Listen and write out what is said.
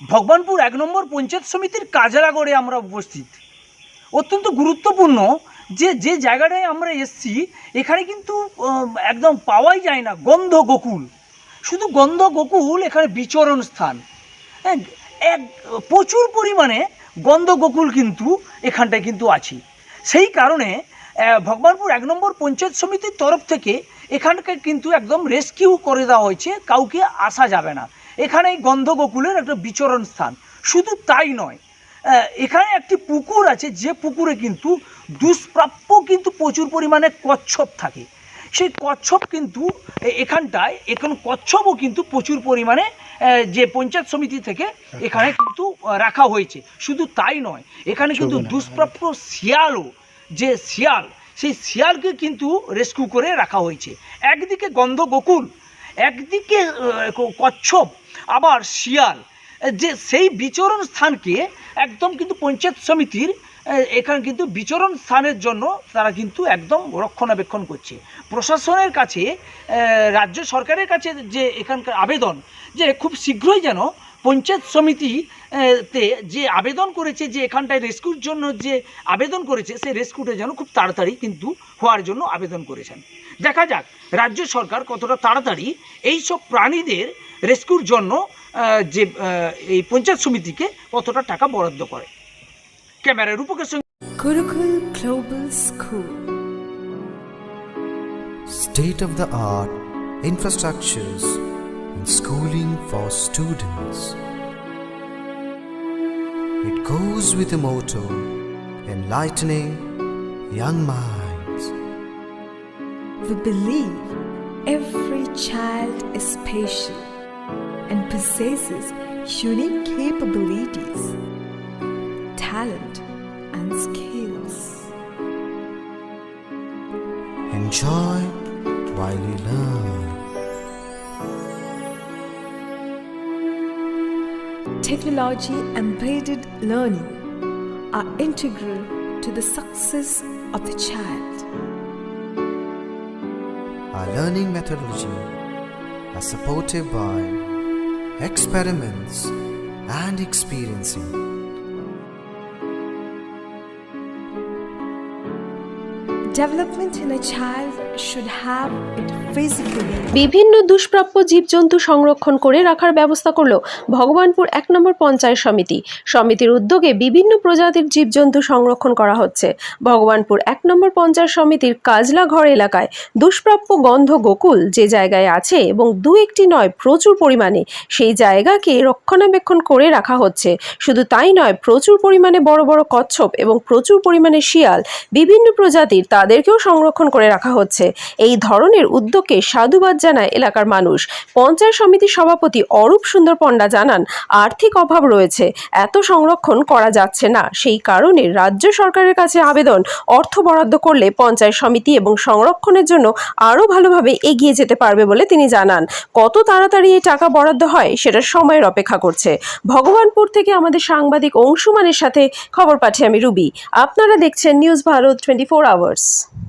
ভগবানপুর এক নম্বর পঞ্চায়েত সমিতির কাজরাগড়ে আমরা উপস্থিত। অত্যন্ত গুরুত্বপূর্ণ যে যে জায়গাটায় আমরা এসছি, এখানে কিন্তু একদম পাওয়াই যায় না, গন্ধ গোকুল। শুধু গন্ধ গোকুল, এখানে বিচরণ স্থান। হ্যাঁ এক, প্রচুর পরিমাণে গন্ধ গোকুল কিন্তু এখানটায় কিন্তু আছে। সেই কারণে ভগবানপুর এক নম্বর পঞ্চায়েত সমিতির তরফ থেকে এখানকে কিন্তু একদম রেস্কিউ করে দেওয়া হয়েছে, কাউকে আসা যাবে না। এখানে এই গন্ধ গোকুলের একটা বিচরণ স্থান। শুধু তাই নয় এখানে একটি পুকুর আছে যে পুকুরে কিন্তু দুষ্প্রাপ্য কিন্তু প্রচুর পরিমাণে কচ্ছপ থাকে। সেই কচ্ছপ কিন্তু এখানটায় এখন কচ্ছপও কিন্তু প্রচুর পরিমাণে যে পঞ্চায়েত সমিতি থেকে এখানে কিন্তু রাখা হয়েছে। শুধু তাই নয় এখানে কিন্তু দুষ্প্রাপ্য শিয়ালও যে শিয়াল সেই শিয়ালকে কিন্তু রেস্কিউ করে রাখা হয়েছে। একদিকে গন্ধ গোকুল একদিকে কচ্ছপ আবার শিয়াল। যে সেই বিচরণ স্থানকে একদম কিন্তু পঞ্চায়েত সমিতির এখানে কিন্তু বিচরণ স্থানের জন্য তারা কিন্তু একদম রক্ষণাবেক্ষণ করছে। প্রশাসনের কাছে রাজ্য সরকারের কাছে যে এখানকার আবেদন, যে খুব শীঘ্রই যেন পঞ্চায়েত সমিতি তে যে আবেদন করেছে, যে এখানটায় রেস্কিউর জন্য যে আবেদন করেছে, সেই রেস্কিউটা যেন খুব তাড়াতাড়ি কিন্তু হওয়ার জন্য আবেদন করেছেন। দেখা যাক, রাজ্য সরকার কতটা তাড়াতাড়ি এই সব প্রাণীদের রেস্কিউর জন্য যে এই পঞ্চায়েত সমিতিকে কতটা টাকা বরাদ্দ করে ক্যামেরার রূপকের সঙ্গে Gurukul Global School. state of the art infrastructures and schooling for students. It goes with the motto enlightening young minds. We believe every child is special and possesses unique capabilities, talent, and skills. Enjoy while you learn. Technology embedded learning are integral to the success of the child. Our learning methodology are supported by experiments and experiencing. Development in a child বিভিন্ন দুষ্প্রাপ্য জীবজন্তু সংরক্ষণ করে রাখার ব্যবস্থা করল ভগবানপুর এক নম্বর পঞ্চায়েত সমিতি। সমিতির উদ্যোগে বিভিন্ন প্রজাতির জীবজন্তু সংরক্ষণ করা হচ্ছে। ভগবানপুর এক নম্বর পঞ্চায়েত সমিতির কাজলা ঘর এলাকায় দুষ্প্রাপ্য গন্ধ গোকুল যে জায়গায় আছে এবং দু একটি নয়, প্রচুর পরিমাণে সেই জায়গাকে রক্ষণাবেক্ষণ করে রাখা হচ্ছে। শুধু তাই নয়, প্রচুর পরিমাণে বড় বড় কচ্ছপ এবং প্রচুর পরিমাণে শিয়াল বিভিন্ন প্রজাতির তাদেরকেও সংরক্ষণ করে রাখা হচ্ছে। এই ধরনের উদ্যোগকে সাধুবাদ জানায় এলাকার মানুষ। পঞ্চায়েত সমিতির সভাপতি অরূপ সুন্দর পণ্ডা জানান, আর্থিক অভাব রয়েছে, এত সংরক্ষণ করা যাচ্ছে না। সেই কারণে রাজ্য সরকারের কাছে আবেদন, অর্থ বরাদ্দ করলে পঞ্চায়েত সমিতি এবং সংরক্ষণের জন্য আরও ভালোভাবে এগিয়ে যেতে পারবে বলে তিনি জানান। কত তাড়াতাড়ি এই টাকা বরাদ্দ হয়, সেটা সময়ের অপেক্ষা করছে। ভগবানপুর থেকে আমাদের সাংবাদিক অংশুমানের সাথে খবর পাঠিয়ে আমি রুবি। আপনারা দেখছেন news Bharat twenty four hours.